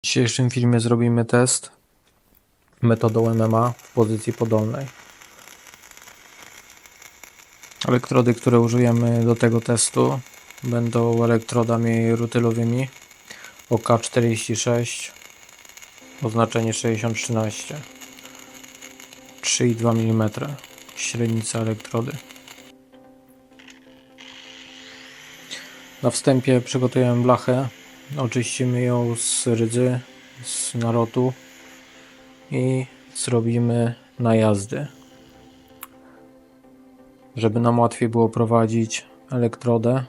W dzisiejszym filmie zrobimy test metodą MMA w pozycji podolnej. Elektrody, które użyjemy do tego testu będą elektrodami rutylowymi OK46 oznaczenie 6013 3,2 mm średnica elektrody. Na wstępie przygotujemy blachę, oczyścimy ją z rydzy, z narotu i zrobimy najazdy. Żeby nam łatwiej było prowadzić elektrodę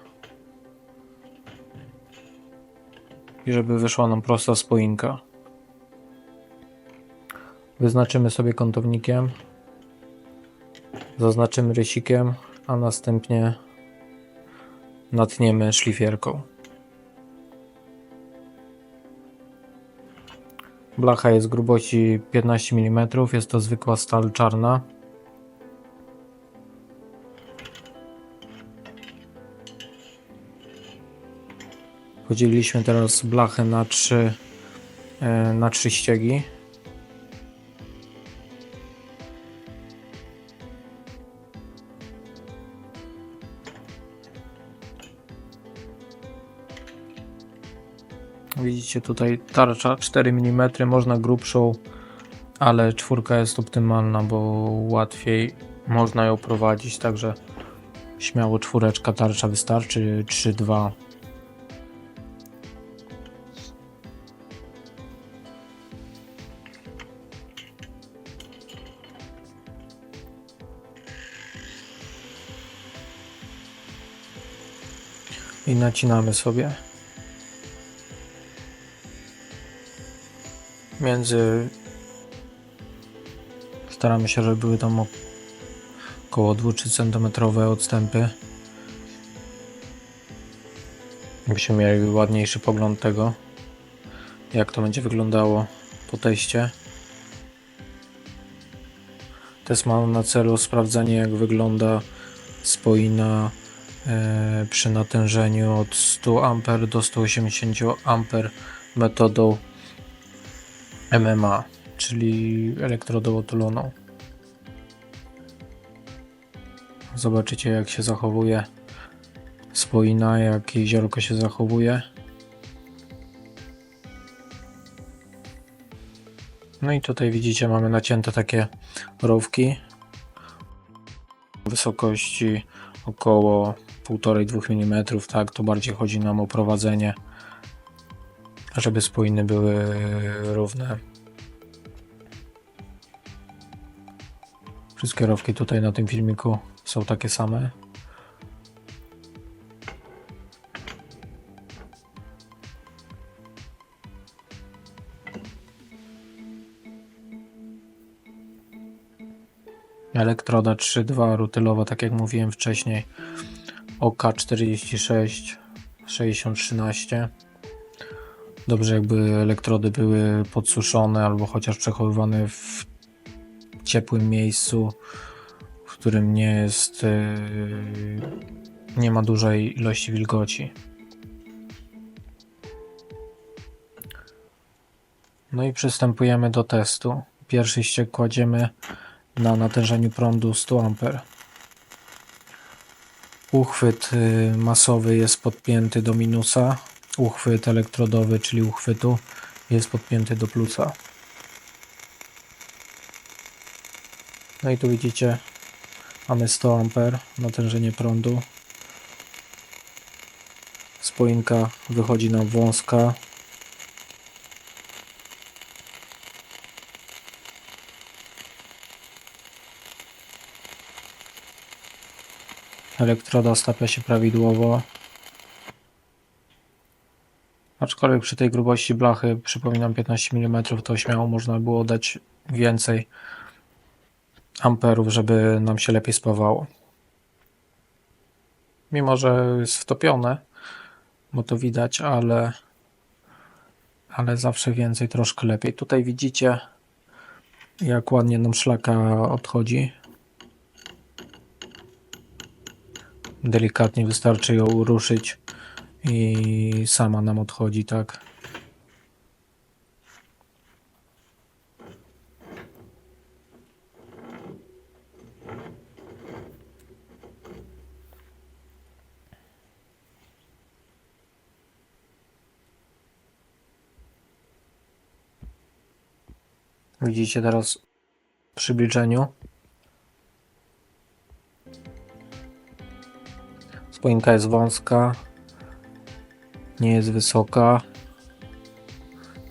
i żeby wyszła nam prosta spoinka. Wyznaczymy sobie kątownikiem, zaznaczymy rysikiem, a następnie natniemy szlifierką. Blacha jest grubości 15 mm, jest to zwykła stal czarna. Podzieliliśmy teraz blachę na trzy, e, na trzy ściegi. Widzicie tutaj tarcza 4 mm, można grubszą, ale czwórka jest optymalna, bo łatwiej można ją prowadzić, także śmiało czwóreczka tarcza wystarczy, 3-2. I nacinamy sobie. Między staramy się, żeby były tam około 2-3 cm odstępy. Byśmy mieli ładniejszy pogląd tego jak to będzie wyglądało po teście. Test ma na celu sprawdzenie jak wygląda spoina e, przy natężeniu od 100 A do 180 A metodą MMA, czyli elektrodą otuloną. Zobaczycie jak się zachowuje spoina, jak jeziorko się zachowuje. No i tutaj widzicie mamy nacięte takie rowki wysokości około 1,5-2 mm, tak, to bardziej chodzi nam o prowadzenie żeby spójne były równe. Wszystkie rowki tutaj na tym filmiku są takie same. Elektroda 3.2 rutylowa, tak jak mówiłem wcześniej. OK46 6013. Dobrze jakby elektrody były podsuszone albo chociaż przechowywane w ciepłym miejscu, w którym nie jest yy, nie ma dużej ilości wilgoci. No i przystępujemy do testu. Pierwszy ściek kładziemy na natężeniu prądu 100 A. Uchwyt yy, masowy jest podpięty do minusa, uchwyt elektrodowy, czyli uchwytu jest podpięty do plusa. No i tu widzicie mamy 100 A natężenie prądu. Spoinka wychodzi nam wąska. Elektroda stapia się prawidłowo. Aczkolwiek przy tej grubości blachy, przypominam 15 mm, to śmiało można było dać więcej amperów, żeby nam się lepiej spawało. Mimo, że jest wtopione, bo to widać, ale, ale zawsze więcej, troszkę lepiej. Tutaj widzicie, jak ładnie nam szlaka odchodzi. Delikatnie wystarczy ją ruszyć i sama nam odchodzi, tak? Widzicie teraz w przybliżeniu. Jest wąska, nie jest wysoka.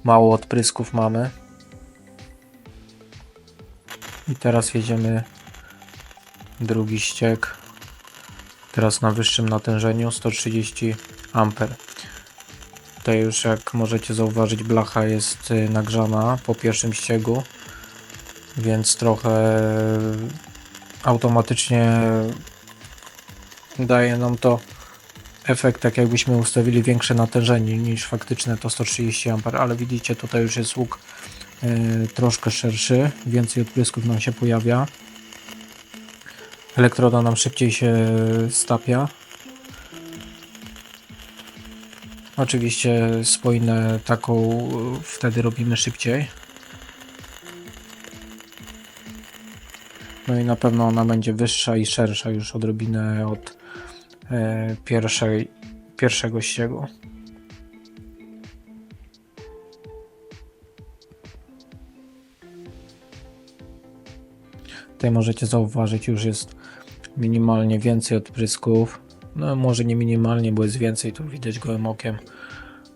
Mało odprysków mamy. I teraz jedziemy drugi ściek. Teraz na wyższym natężeniu 130 A. Tutaj już jak możecie zauważyć blacha jest y, nagrzana po pierwszym ściegu, więc trochę automatycznie daje nam to efekt tak jakbyśmy ustawili większe natężenie niż faktyczne to 130 A, ale widzicie tutaj już jest łuk y, troszkę szerszy, więcej odprysków nam się pojawia. Elektroda nam szybciej się stapia. Oczywiście spoinę taką y, wtedy robimy szybciej. No i na pewno ona będzie wyższa i szersza już odrobinę od e, pierwszej, pierwszego ściegu. Tutaj możecie zauważyć, już jest minimalnie więcej odprysków. No może nie minimalnie, bo jest więcej, tu widać gołym okiem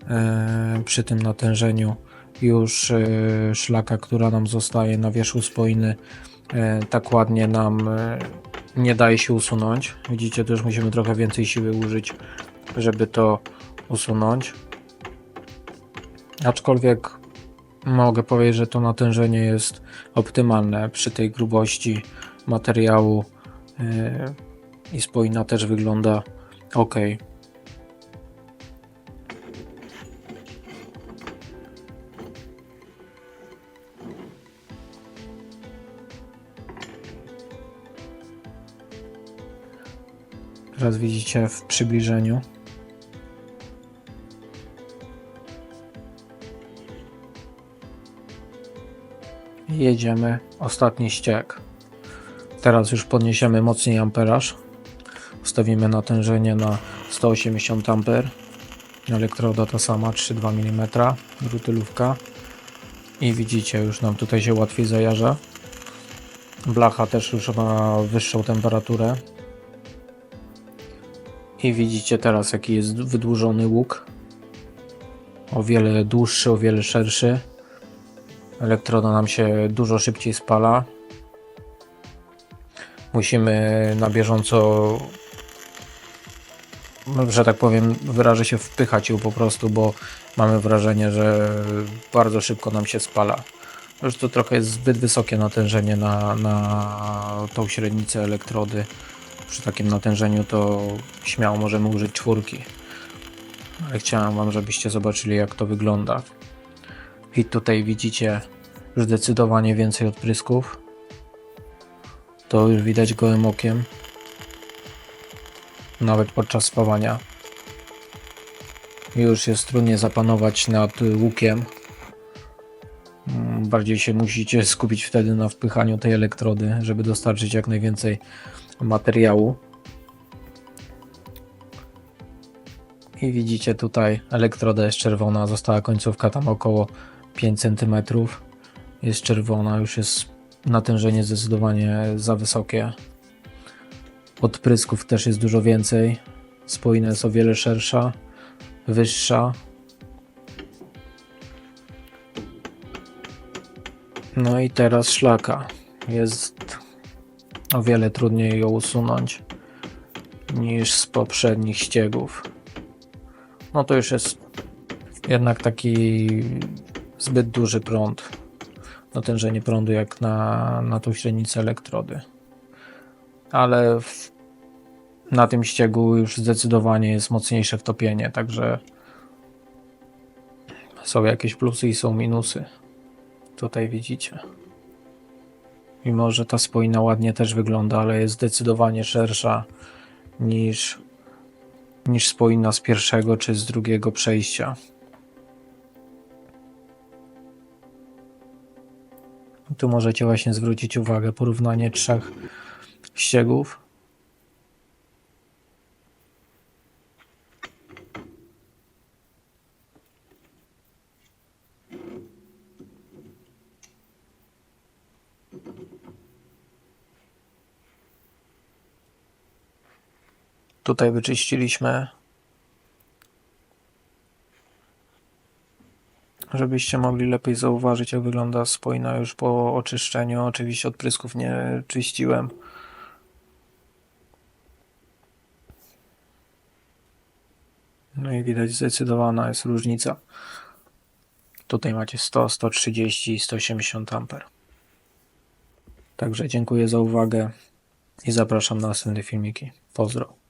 e, przy tym natężeniu. Już e, szlaka, która nam zostaje na wierzchu spoiny, e, tak ładnie nam e, nie daje się usunąć. Widzicie, już musimy trochę więcej siły użyć, żeby to usunąć. Aczkolwiek mogę powiedzieć, że to natężenie jest optymalne przy tej grubości materiału yy, i spoina też wygląda ok. Teraz widzicie w przybliżeniu. Jedziemy ostatni ściek. Teraz już podniesiemy mocniej amperaż. Ustawimy natężenie na 180 A. Elektroda ta sama 3,2 mm, rutylówka. I widzicie, już nam tutaj się łatwiej zajarza. Blacha też już ma wyższą temperaturę. I widzicie teraz jaki jest wydłużony łuk. O wiele dłuższy, o wiele szerszy. Elektroda nam się dużo szybciej spala. Musimy na bieżąco, że tak powiem, wyrażę się, wpychać ją po prostu, bo mamy wrażenie, że bardzo szybko nam się spala. Już to trochę jest zbyt wysokie natężenie na, na tą średnicę elektrody. Przy takim natężeniu to śmiało możemy użyć czwórki. Ale chciałem Wam, żebyście zobaczyli jak to wygląda. I tutaj widzicie zdecydowanie więcej odprysków. To już widać gołym okiem. Nawet podczas spawania. Już jest trudniej zapanować nad łukiem. Bardziej się musicie skupić wtedy na wpychaniu tej elektrody, żeby dostarczyć jak najwięcej materiału. I widzicie tutaj elektroda jest czerwona, została końcówka tam około 5 cm. Jest czerwona, już jest natężenie zdecydowanie za wysokie. Odprysków też jest dużo więcej. Spoina jest o wiele szersza, wyższa. No i teraz szlaka. Jest o wiele trudniej ją usunąć niż z poprzednich ściegów. No to już jest jednak taki zbyt duży prąd. Natężenie prądu jak na, na tą średnicę elektrody. Ale w, na tym ściegu już zdecydowanie jest mocniejsze wtopienie, także są jakieś plusy i są minusy. Tutaj widzicie. Mimo, że ta spoina ładnie też wygląda, ale jest zdecydowanie szersza niż, niż spoina z pierwszego czy z drugiego przejścia. Tu możecie właśnie zwrócić uwagę porównanie trzech ściegów. Tutaj wyczyściliśmy. Żebyście mogli lepiej zauważyć, jak wygląda spójna już po oczyszczeniu. Oczywiście odprysków nie czyściłem. No i widać zdecydowana jest różnica. Tutaj macie 100, 130 i 180 A. Także dziękuję za uwagę i zapraszam na następne filmiki. Pozdro.